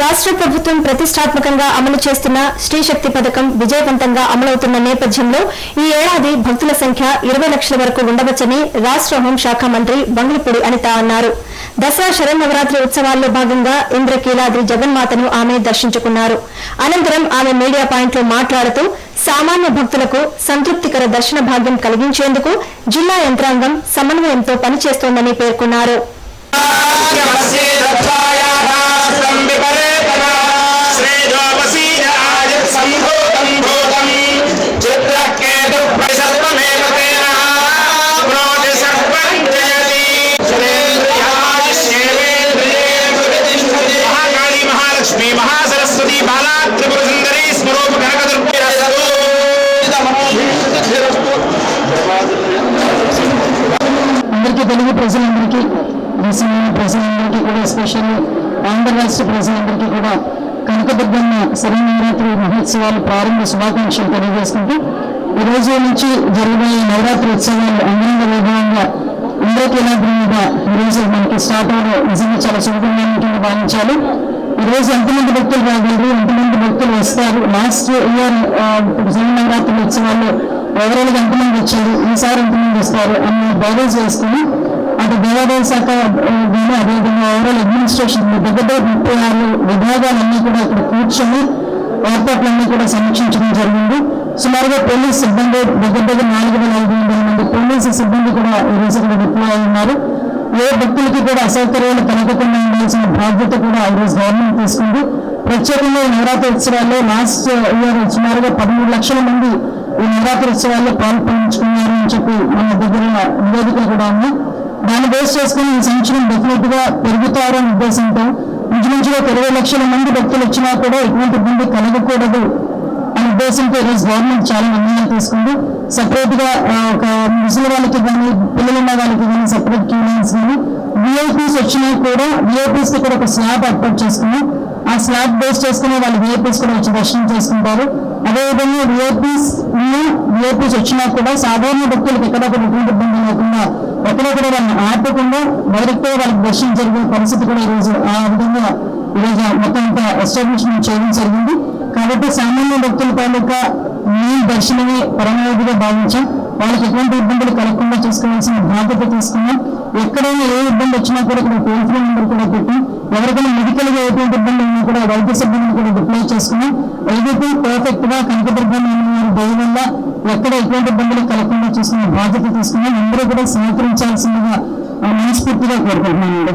రాష్ట్ర ప్రభుత్వం ప్రతిష్టాత్మకంగా అమలు చేస్తున్న శ్రీశక్తి పథకం విజయవంతంగా అమలవుతున్న నేపథ్యంలో ఈ ఏడాది భక్తుల సంఖ్య ఇరవై లక్షల వరకు ఉండవచ్చని రాష్ట్ర హోంశాఖ మంత్రి బంగ్లపూడి అనిత అన్నారు. దసరా శరన్నవరాత్రి ఉత్సవాల్లో భాగంగా ఇంద్రకీలాద్రి జగన్మాతను ఆమె దర్శించుకున్నారు. అనంతరం ఆమె మీడియా పాయింట్లో మాట్లాడుతూ సామాన్య భక్తులకు సంతృప్తికర దర్శన భాగ్యం కలిగించేందుకు జిల్లా యంత్రాంగం సమన్వయంతో పనిచేస్తోందని పేర్కొన్నారు. తెలుగు ప్రజలందరికీ దేశంలోని ప్రజలందరికీ కూడా స్పెషల్ ఆంధ్ర రాష్ట్ర ప్రజలందరికీ కూడా కనకదుర్గమ్మ శరణవరాత్రి మహోత్సవాలు ప్రారంభ శుభాకాంక్షలు తెలియజేసుకుంటూ ఈ రోజు నుంచి జరగబోయే నవరాత్రి ఉత్సవాలు అంగరంగ వైభవంగా ఇంద్రకీలాద్రి మీద ఈరోజు రోజు మనకి స్టార్ట్ అవ్వడం నిజంగా చాలా శుభకరమైనటువంటి భావించాలి. ఈ రోజు ఎంతమంది భక్తులు రాగలరు? ఎంతమంది భక్తులు వస్తారు? లాస్ట్ ఇయర్ శరణవరాత్రి ఉత్సవాల్లో ఓవరాల్ ఎంతమంది వచ్చారు? ఈసారి ఎంతమంది వస్తారు? అన్న బేరేజ్ వేసుకుని అటు దేవాదాయ శాఖ కానీ అదేవిధంగా ఓవరాల్ అడ్మినిస్ట్రేషన్ దగ్గర ముప్పై ఆరు విభాగాలన్నీ కూడా ఇక్కడ కూర్చొని ఏర్పాట్లన్నీ కూడా సమీక్షించడం జరిగింది. సుమారుగా పోలీస్ సిబ్బంది దగ్గర దగ్గర నాలుగు వేల ఐదు వందల మంది పోలీసు సిబ్బంది కూడా ఈ ఇక్కడ డిప్లాయ్ అయి ఉన్నారు. ఏ భక్తులకి కూడా అసౌకర్యాలు కలగకుండా ఉండాల్సిన బాధ్యత కూడా ఆ రోజు గవర్నమెంట్ తీసుకుంది. ప్రత్యేకంగా ఈ నవరాత్రి ఉత్సవాల్లో లాస్ట్ ఇయర్ సుమారుగా పదమూడు లక్షల మంది ఈ నవరాత్రి ఉత్సవాల్లో పాల్పంచుకున్నారు అని చెప్పి మన దగ్గర నివేదికలు కూడా ఉన్నాయి. దాన్ని బేస్ చేసుకుని ఈ సంవత్సరం డెఫినెట్గా పెరుగుతారనే ఉద్దేశంతో ఇంచుమించుగా నుంచి ఇరవై లక్షల మంది భక్తులు వచ్చినా కూడా ఎటువంటి ఇబ్బంది కలగకూడదు అనే ఉద్దేశంతో ఈరోజు గవర్నమెంట్ చాలా నిర్ణయాలు తీసుకుంది. సపరేట్గా ఒక ముసలి వాళ్ళకి కానీ పిల్లలు ఉన్న వాళ్ళకి కానీ సపరేట్ క్యూ లైన్స్ కానీ విఐపీస్ వచ్చినా కూడా విఐపీస్కి కూడా ఒక స్లాబ్ ఏర్పాటు చేసుకున్నాం. ఆ స్లాబ్ బేస్ చేసుకుని వాళ్ళు విఐపీస్ కూడా వచ్చి దర్శనం చేసుకుంటారు. అదేవిధంగా విఐపీస్ ఉన్న విఐపీస్ వచ్చినా కూడా సాధారణ భక్తులకు ఎక్కడ కూడా ఎటువంటి ఇబ్బంది లేకుండా ఎక్కడ కూడా వాళ్ళని ఆపకుండా డైరెక్ట్గా వాళ్ళకి దర్శనం జరిగే పరిస్థితి కూడా ఈరోజు ఆ విధంగా ఈరోజు మొత్తం అంతా ఎస్టాబ్లిష్మెంట్ చేయడం జరిగింది. కాబట్టి సామాన్య భక్తుల తాలూకా మీ దర్శనమే పరమావధిగా భావించాం. వాళ్ళకి ఎటువంటి ఇబ్బందులు కలగకుండా చూసుకోవాల్సిన బాధ్యత తీసుకున్నాం. ఎక్కడైనా ఏ ఇబ్బంది వచ్చినా కూడా ఇక్కడ టోల్ ఫ్రీ నెంబర్ కూడా పెట్టి ఎవరికైనా మెడికల్గా ఎటువంటి ఇబ్బంది ఉన్నా కూడా వైద్య సిబ్బందిని కూడా డిప్లై చేసుకున్నాం ఏదైతే పర్ఫెక్ట్గా కనకదుర్గం దయ వల్ల ఎక్కడ ఎటువంటి ఇబ్బందులు కలగకుండా చూసుకునే బాధ్యత తీసుకుని అందరూ కూడా సహకరించాల్సిందిగా మనస్ఫూర్తిగా కోరుకుంటున్నాను